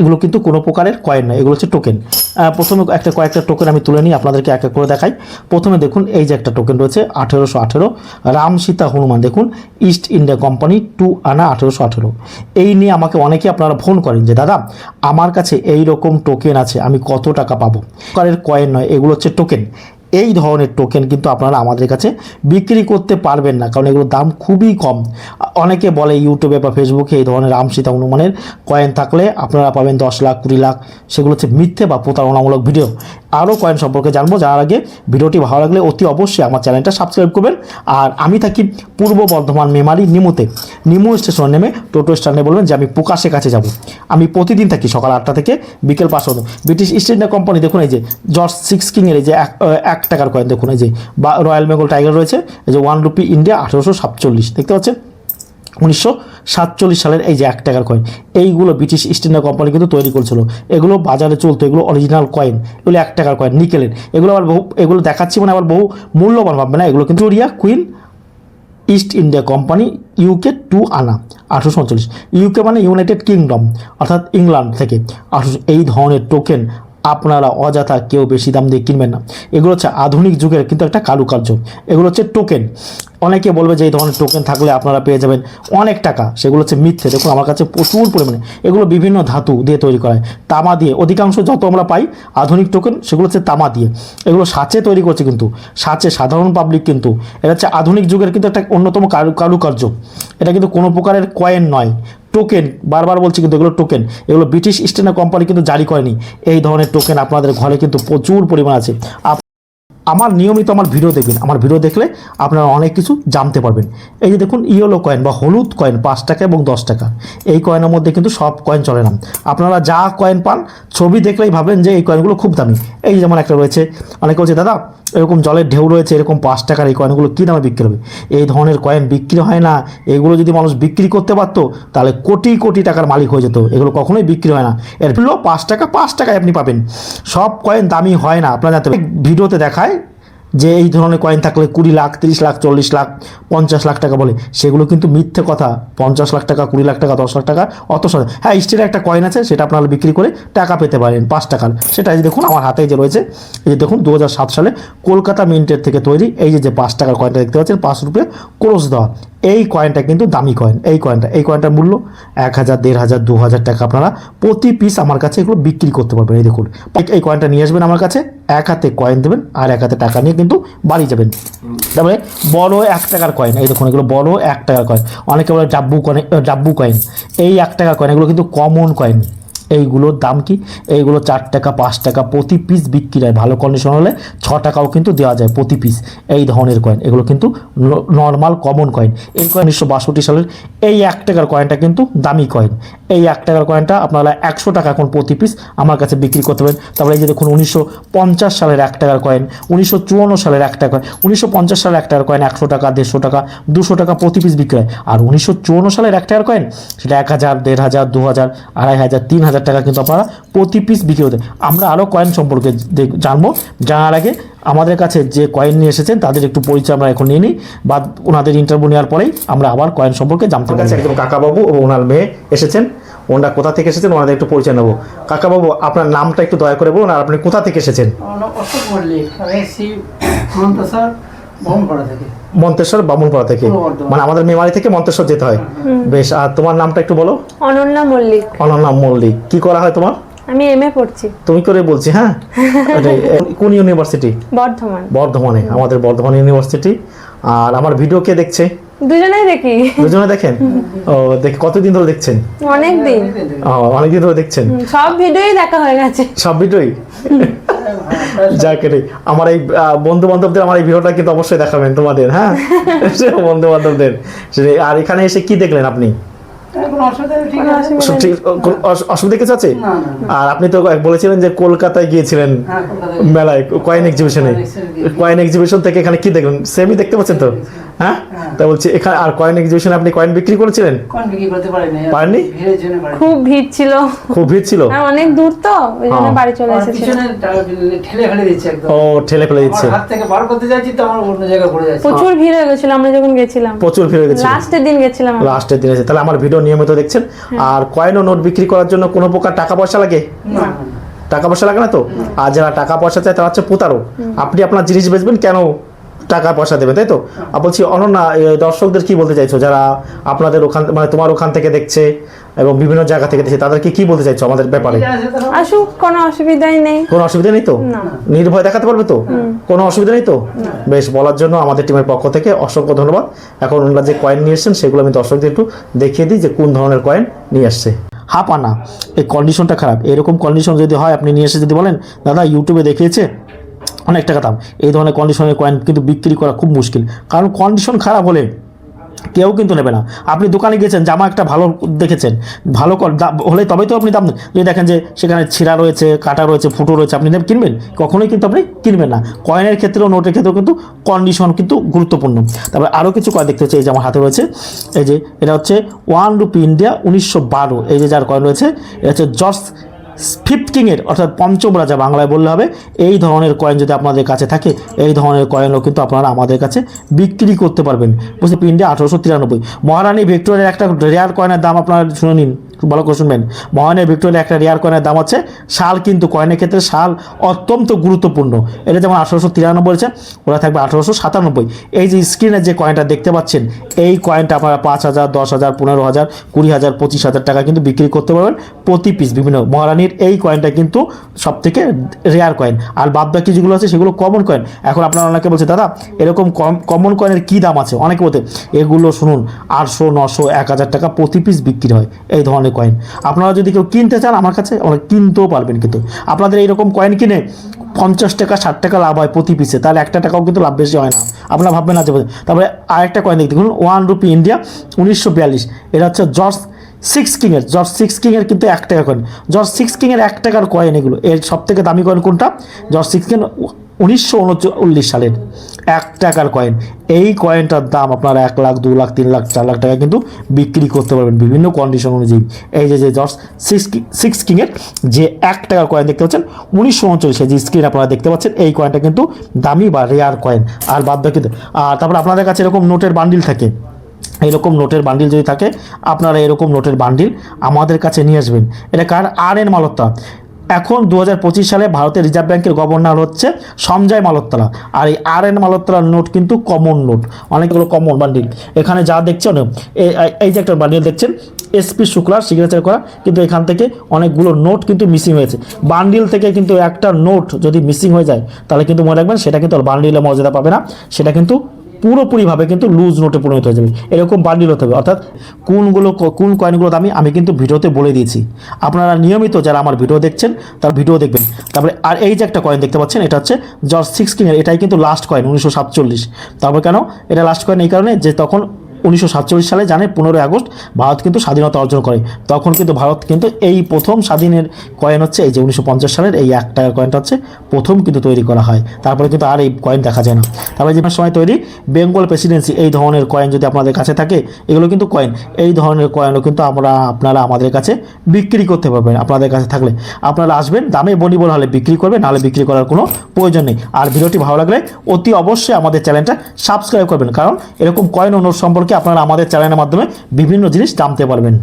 এগুলো কিন্তু কোনো প্রকারের কয়েন নয়, এগুলো হচ্ছে টোকেন প্রথমে একটা কয়েকটা টোকেন আমি তুলে নিই, আপনাদেরকে এক এক করে দেখাই। প্রথমে দেখুন, এই যে একটা টোকেন রয়েছে, আঠেরোশো আঠেরো রাম সীতা হনুমান। দেখুন ইস্ট ইন্ডিয়া কোম্পানি টু আনা আঠেরোশো আঠেরো। এই নিয়ে আমাকে অনেকে আপনারা ফোন করেন যে, দাদা, আমার কাছে এই রকম টোকেন আছে, আমি কত টাকা পাবো? প্রকারের কয়েন নয়, এগুলো হচ্ছে টোকেন এই ধরনের টোকেন কিন্তু আপনারা আমাদের কাছে বিক্রি করতে পারবেন না, কারণ এগুলোর দাম খুবই কম। অনেকে বলে ইউটিউবে বা ফেসবুকে এই ধরনের রাম সীতা হনুমানের কয়েন থাকলে আপনারা পাবেন দশ লাখ, কুড়ি লাখ, সেগুলো হচ্ছে মিথ্যে বা প্রতারণামূলক ভিডিও আরও কয়েন সম্পর্কে জানব। যার আগে ভিডিওটি ভালো লাগলে অতি অবশ্যই আমার চ্যানেলটা সাবস্ক্রাইব করবেন। আর আমি থাকি পূর্ব বর্ধমান মেমারি নিমুতে। নিমু স্টেশন নেমে টোটো স্ট্যান্ডে বলবেন যে, আমি প্রকাশের কাছে যাব। আমি প্রতিদিন থাকি সকাল আটটা থেকে বিকেল পর্যন্ত। ব্রিটিশ ইস্ট ইন্ডিয়া কোম্পানি দেখুন এই যে জর্জ সিক্স কিংয়ের এই যে এক এক টাকার কয়েন দেখুন এই যে, বা রয়্যাল বেঙ্গল টাইগার রয়েছে। এই যে ওয়ান রুপি ইন্ডিয়া আঠেরোশো সাতচল্লিশ, দেখতে পাচ্ছেন? উনিশশো সাতচল্লিশ সালের এই যে এক টাকার কয়েন এইগুলো ব্রিটিশ ইস্ট ইন্ডিয়া কোম্পানি কিন্তু তৈরি করছিল। এগুলো বাজারে চলতো, এগুলো অরিজিনাল কয়েন এগুলো এক টাকার কয়েন নিকেলের এগুলো আবার বহু এগুলো দেখাচ্ছি মানে আবার বহু মূল্যবান ভাববে না, এগুলো কিন্তু Riya queen east India company UK two আনা, আঠারোশো উনচল্লিশ। ইউকে মানে ইউনাইটেড কিংডম অর্থাৎ ইংল্যান্ড থেকে। আঠারোশো এই ধরনের টোকেন আপনারা অযথা কেউ বেশি দাম দিয়ে কিনবেন না। এগুলো হচ্ছে আধুনিক যুগের কিন্তু একটা কারুকার্য। এগুলো হচ্ছে টোকেন অনেকে বলবে যে এই ধরনের টোকেন থাকলে আপনারা পেয়ে যাবেন অনেক টাকা। সেগুলো হচ্ছে মিথ্যে। দেখুন, আমার কাছে প্রচুর পরিমাণে। এগুলো বিভিন্ন ধাতু দিয়ে তৈরি করা হয়। তামা দিয়ে। অধিকাংশ যত আমরা পাই আধুনিক টোকেন সেগুলো হচ্ছে তামা দিয়ে। এগুলো সাঁচে তৈরি করছে কিন্তু। সাঁচে সাধারণ পাবলিক কিন্তু। এটা হচ্ছে আধুনিক যুগের কিন্তু একটা অন্যতম কারু, কারুকার্য। এটা কিন্তু কোনো প্রকারের কয়েন নয়। টোকেন বারবার বলছি কিন্তু এগুলো টোকেন এগুলো ব্রিটিশ ইস্ট কোম্পানি কিন্তু জারি করেনি। এই ধরনের টোকেন আপনাদের ঘরে কিন্তু প্রচুর পরিমাণ আছে। আমার নিয়মিত আমার ভিডিও দেখবেন। আমার ভিডিও দেখলে আপনারা অনেক কিছু জানতে পারবেন। এই যে দেখুন ইয়েলো কয়েন বা হলুদ কয়েন পাঁচ টাকা এবং দশ টাকা। এই কয়েনের মধ্যে কিন্তু সব কয়েন চলে না। আপনারা যা কয়েন পান, ছবি দেখলেই ভাবেন যে এই কয়েনগুলো খুব দামি। এই যেমন একটা রয়েছে, অনেকে বলছে, দাদা এরকম জলের ঢেউ রয়েছে, এরকম পাঁচ টাকার এই কয়েনগুলো কী দামে বিক্রি হবে? এই ধরনের কয়েন বিক্রি হয় না। এগুলো যদি মানুষ বিক্রি করতে পারতো, তাহলে কোটি কোটি টাকার মালিক হয়ে যেত। এগুলো কখনোই বিক্রি হয় না। এর মূল্য পাঁচ টাকা, পাঁচ টাকায় আপনি পাবেন। সব কয়েন দামি হয় না। আপনারা জানতে ভিডিওতে দেখায় যে এই ধরনের কয়েন থাকলে কুড়ি লাখ, তিরিশ লাখ, চল্লিশ লাখ, পঞ্চাশ লাখ টাকা বলে, সেগুলো কিন্তু মিথ্যে কথা। পঞ্চাশ লাখ টাকা, কুড়ি লাখ টাকা, দশ লাখ টাকা অত সহজ হ্যাঁ স্টিলের একটা কয়েন আছে, সেটা আপনারা বিক্রি করে টাকা পেতে পারেন, পাঁচ টাকার সেটা এই দেখুন, আমার হাতে যে রয়েছে, এই যে দেখুন দু হাজার সাত সালে কলকাতা মিন্টের থেকে তৈরি, এই যে যে পাঁচ টাকার কয়েনটা দেখতে পাচ্ছেন, পাঁচ রুপে ক্রোশ দেওয়া। এই কয়েনটা কিন্তু দামি কয়েন এই কয়েনটা এই কয়েনটার মূল্য এক হাজার, দেড় হাজার, দু হাজার টাকা। আপনারা প্রতি পিস আমার কাছে এগুলো বিক্রি করতে পারবেন। এই দেখুন, এই কয়েনটা নিয়ে আসবেন আমার কাছে, এক হাতে কয়েন দেবেন আর এক হাতে টাকা নিয়ে কিন্তু বাড়ি যাবেন। তারপরে বড় এক টাকার কয়েন এই দেখুন এগুলো বড় এক টাকার কয়েন অনেকে বলে ডাব্বু কয়েন ডাব্বু কয়েন এই এক টাকার কয়েন এগুলো কিন্তু কমন কয়েন এইগুলোর দাম কি? এইগুলো চার টাকা, পাঁচ টাকা প্রতি পিস বিক্রি হয়। ভালো কন্ডিশন হলে ছ টাকাও কিন্তু দেওয়া যায় প্রতি পিস এই ধরনের কয়েন এগুলো কিন্তু নর্মাল কমন কয়েন এই কয়েন উনিশশো বাষট্টি সালের এই এক টাকার কয়েনটা কিন্তু দামি কয়েন এই এক টাকার কয়েনটা আপনারা একশো টাকা এখন প্রতি পিস আমার কাছে বিক্রি করতে পারেন। তারপরে এই যে দেখুন, উনিশশো পঞ্চাশ সালের এক টাকার কয়েন উনিশশো চুয়ান্ন সালের এক টাকা উনিশশো পঞ্চাশ সালের এক টাকার কয়েন একশো টাকা, দেড়শো টাকা, দুশো টাকা প্রতি পিস বিক্রি হয়। আর উনিশশো চুয়ান্ন সালের এক টাকার কয়েন সেটা এক হাজার, দেড় হাজার, দু হাজার, আড়াই হাজার, তিন হাজার টাকা কিন্তু আপনারা প্রতি পিস বিক্রি হতে আমরা আরও কয়েন সম্পর্কে জানব। জানার আগে আমাদের কাছে যে কয়েন নিয়ে এসেছেন তাদের একটু পরিচয় আমরা এখন নিয়ে নিই বা ওনাদের ইন্টারভিউ নেওয়ার পরেই আমরা আবার কয়েন সম্পর্কে জানতে পারি একদম কাকাবাবু ও ওনার মেয়ে এসেছেন। ওনারা কোথা থেকে এসেছেন ওনাদের একটু পরিচয় নেব। কাকাবাবু আপনার নামটা একটু দয়া করে বলুন আর আপনি কোথা থেকে এসেছেন? মন্তেশ্বর বামুনপাড়া থেকে। মানে আমাদের মেমারি থেকে মন্তেশ্বর যেতে হয়। বেশ আর তোমার নামটা একটু বলো। অনন্যা মল্লিক। অনন্যা মল্লিক। কি করা হয় তোমার? আমি এম এ পড়ছি। তুমি করে বলছি হ্যাঁ? কোন ইউনিভার্সিটি? বর্ধমান। বর্ধমানে আমাদের বর্ধমান ইউনিভার্সিটি। আর আমার ভিডিও কে দেখছে? দুজনেই দেখি। দুজনে দেখেন? ও দেখ কতদিন ধরে দেখছেন? অনেক দিন ও, অনেকদিন ধরে দেখছেন? সব ভিডিওই দেখা হয়ে গেছে। সব ভিডিওই? যাক আমার এই বন্ধু বান্ধবদের আমার এই ভিডিওটা কিন্তু অবশ্যই দেখাবেন তোমাদের হ্যাঁ? বন্ধু বান্ধবদের আর এখানে এসে কি দেখলেন আপনি? অসুবিধা কিছু আছে? আর আপনি তো বলেছিলেন যে কলকাতায় গিয়েছিলেন হ্যাঁ মেলায় কয়েন এক্সিবিশনে। কয়েন এক্সিবিশন থেকে এখানে কি দেখলেন? সেমই দেখতে পাচ্ছেন তো? হ্যাঁ। তা বলছি এখানে আর কয়েন এক্সিবিশনে আপনি কয়েন বিক্রি করেছিলেন? কোন বিক্রি করতে পারিনি। পারেননি? খুব ভিড় ছিল। খুব ভিড় ছিল? অনেক দূর তো ওই জন্য হ্যাঁ। বাড়ি চলে আমার এসেছিল পিছনে টা- ঠেলে ফেলে দিচ্ছে একদম। ও ঠেলে ফেলে দিচ্ছে। হাত থেকে বার করতে যাচ্ছি তো আমার অন্য জায়গায় পড়ে যাচ্ছে। প্রচুর ভিড় হয়ে গেছিল আমরা যখন গেছিলাম। প্রচুর ভিড় হয়ে গেছে লাস্টের দিন গেছিলাম লাস্টের দিনে তাহলে আমার ভিডিও নিয়মিত দেখছেন? আর কয়েন ও নোট বিক্রি করার জন্য কোনো প্রকার টাকা পয়সা লাগে? না। টাকা পয়সা লাগে না তো? আর যারা টাকা পয়সা চায় তারা হচ্ছে প্রতারক। আপনি আপনার জিনিস বেচবেন কেন? টাকা পয়সা দেবে তাই তো? আর বলছি অনন্যা দর্শকদের কি বলতে চাইছো? যারা আপনাদের ওখান মানে তোমার ওখান থেকে দেখছে এবং বিভিন্ন জায়গা থেকে দেখছে তাদেরকে কি বলতে চাইছো আমাদের ব্যাপারে? আসুক কোনো অসুবিধাই নেই। কোনো অসুবিধা নেই তো? নির্ভয় দেখাতে পারবে তো? কোনো অসুবিধা নেই তো? বেশ বলার জন্য আমাদের টিমের পক্ষ থেকে অসংখ্য ধন্যবাদ। এখন ওনারা যে কয়েন নিয়ে এসেছেন সেগুলো আমি দর্শকদের একটু দেখিয়ে দিই যে কোন ধরনের কয়েন নিয়ে আসছে হাফ আনা এই কন্ডিশনটা খারাপ। এরকম কন্ডিশন যদি হয় আপনি নিয়ে এসে যদি বলেন দাদা ইউটিউবে দেখিয়েছে অনেক টাকা দাম। এই ধরনের কন্ডিশনের কয়েন কিন্তু বিক্রি করা খুব মুশকিল। কারণ কন্ডিশন খারাপ হলে কেউ কিন্তু নেবে না। আপনি দোকানে গেছেন জামা একটা ভালো দেখেছেন, ভালো হলে তবেই তো আপনি দাম। যদি দেখেন যে সেখানে ছিঁড়া রয়েছে, কাটা রয়েছে, ফুটো রয়েছে, আপনি কিনবেন? কখনোই কিন্তু আপনি কিনবেন না। কয়েনের ক্ষেত্রেও নোটের ক্ষেত্রেও কিন্তু কন্ডিশন কিন্তু গুরুত্বপূর্ণ। তারপরে আরও কিছু কয়েন দেখতে হচ্ছে এই যে আমার হাতে রয়েছে। এই যে, এটা হচ্ছে ওয়ান রুপি ইন্ডিয়া উনিশশো বারো। এই যে যার কয়েন রয়েছে, এটা হচ্ছে জর্জ ফিফথ কিংয়ের অর্থাৎ পঞ্চম রাজা বাংলায় বললে হবে, এই ধরনের কয়েন যদি আপনাদের কাছে থাকে, এই ধরনের কয়েনও কিন্তু আপনারা আমাদের কাছে বিক্রি করতে পারবেন। বুঝতে পিন্ডে আঠারোশো তিরানব্বই। মহারানী ভিক্টোরিয়ার একটা রেয়ার কয়েনের দাম আপনারা শুনে নিন। ভালো করে শুনবেন মহারানী ভিক্টোরিয়া একটা রেয়ার কয়েনের দাম হচ্ছে শাল কিন্তু কয়েনের ক্ষেত্রে শাল অত্যন্ত গুরুত্বপূর্ণ। এটা যেমন আঠারোশো তিরানব্বই আছে ওরা থাকবে আঠারোশো সাতানব্বই। এই যে স্ক্রিনে যে কয়েনটা দেখতে পাচ্ছেন, এই কয়েনটা আপনারা পাঁচ হাজার, দশ হাজার, পনেরো হাজার, কুড়ি হাজার, পঁচিশ হাজার টাকা কিন্তু বিক্রি করতে পারবেন প্রতি পিস বিভিন্ন মহারানীর এই কয়েনটা কিন্তু সব থেকে রেয়ার কয়েন আর বাদ বাকি যেগুলো আছে, সেগুলো কমন কয়েন এখন আপনারা অনেকে বলছে, দাদা, এরকম কম কমন কয়েনের কী দাম আছে? অনেকে বলতে এগুলো শুনুন, আটশো, নশো, এক হাজার টাকা প্রতি পিস বিক্রি হয়। এই ধরনের কয়েন আপনারা যদি কেউ কিনতে চান আমার কাছে অনেক কিনতেও পারবেন কিন্তু। আপনাদের এইরকম কয়েন কিনে পঞ্চাশ টাকা, ষাট টাকা লাভ হয় প্রতি পিসে তাহলে একটা টাকাও কিন্তু লাভ বেশি হয় না। আপনারা ভাববেন না যে তারপরে আরেকটা কয়েন দেখতে দেখুন ওয়ান রুপি ইন্ডিয়া উনিশশো বিয়াল্লিশ। এটা হচ্ছে জর্জ সিক্স কিংয়ের জর্জ সিক্স কিংয়ের কিন্তু এক টাকা কয়েন জর্জ সিক্স কিংয়ের এক টাকার কয়েন এগুলো। এর সব থেকে দামি কয়েন কোনটা? জর্জ সিক্স কিং উনিশশো উনচল্লিশ সালের এক টাকার কয়েন এই কয়েনটার দাম আপনারা এক লাখ, দু লাখ, তিন লাখ, চার লাখ টাকা কিন্তু বিক্রি করতে পারবেন বিভিন্ন কন্ডিশন অনুযায়ী। এই যে যে জর্জ সিক্স সিক্স কিংয়ের যে এক টাকার কয়েন দেখতে পাচ্ছেন, উনিশশো উনচল্লিশে যে স্ক্রিন আপনারা দেখতে পাচ্ছেন, এই কয়েনটা কিন্তু দামি বা রেয়ার কয়েন আর বাদ বাকি আর তারপর আপনাদের কাছে এরকম নোটের বান্ডিল থাকে। এরকম নোটের বান্ডিল যদি থাকে, আপনারা এরকম নোটের বান্ডিল আমাদের কাছে নিয়ে আসবেন। এটা কার? আর এন মালত্তা। এখন দু হাজার পঁচিশ সালে ভারতের রিজার্ভ ব্যাংকের গভর্নর হচ্ছে সঞ্জয় মালোত্তলা আর এই আর এন মালোত্তলার নোট কিন্তু কমন নোট। অনেকগুলো কমন বান্ডিল। এখানে যা দেখছেন এই যে একটা বান্ডিল দেখছেন, এসপি শুক্লার সিগনেচার করা, কিন্তু এখান থেকে অনেকগুলো নোট কিন্তু মিসিং হয়েছে। বান্ডিল থেকে কিন্তু একটা নোট যদি মিসিং হয়ে যায়, তাহলে কিন্তু মনে রাখবেন সেটা কিন্তু বান্ডিলে মর্যাদা পাবে না। সেটা কিন্তু পুরোপুরিভাবে কিন্তু লুজ নোটে পরিণত হয়ে যাবে। এরকম বান্ডিল হতে হবে। অর্থাৎ কোনগুলো, কোন কয়েনগুলো দামি, আমি কিন্তু ভিডিওতে বলে দিয়েছি। আপনারা নিয়মিত যারা আমার ভিডিও দেখছেন, তার ভিডিও দেখবেন। তারপরে, আর এই যে একটা কয়েন দেখতে পাচ্ছেন, এটা হচ্ছে জর্জ সিক্স কিংয়ের এটাই কিন্তু লাস্ট কয়েন উনিশশো সাতচল্লিশ। তারপর কেন? এটা লাস্ট কয়েন এই কারণে যে তখন উনিশশো সাতচল্লিশ সালে জানে পনেরোই আগস্ট ভারত কিন্তু স্বাধীনতা অর্জন করে। তখন কিন্তু ভারত কিন্তু এই প্রথম স্বাধীনের কয়েন হচ্ছে এই যে উনিশশো পঞ্চাশ সালের এই এক টাকার কয়েনটা হচ্ছে প্রথম কিন্তু তৈরি করা হয়। তারপরে কিন্তু আর এই কয়েন দেখা যায় না। তারপরে যে সময় তৈরি বেঙ্গল প্রেসিডেন্সি এই ধরনের কয়েন যদি আপনাদের কাছে থাকে, এগুলো কিন্তু কয়েন এই ধরনের কয়েনও কিন্তু আমরা, আপনারা আমাদের কাছে বিক্রি করতে পারবেন আপনাদের কাছে থাকলে। আপনারা আসবেন, দামে বনিবল হলে বিক্রি করবেন, নাহলে বিক্রি করার কোনো প্রয়োজন নেই। আর ভিডিওটি ভালো লাগলে অতি অবশ্যই আমাদের চ্যানেলটা সাবস্ক্রাইব করবেন, কারণ এরকম কয়েন ও নোট সম্পর্কে আপনারা আমাদের চ্যানেলের মাধ্যমে বিভিন্ন জিনিস জানতে পারবেন।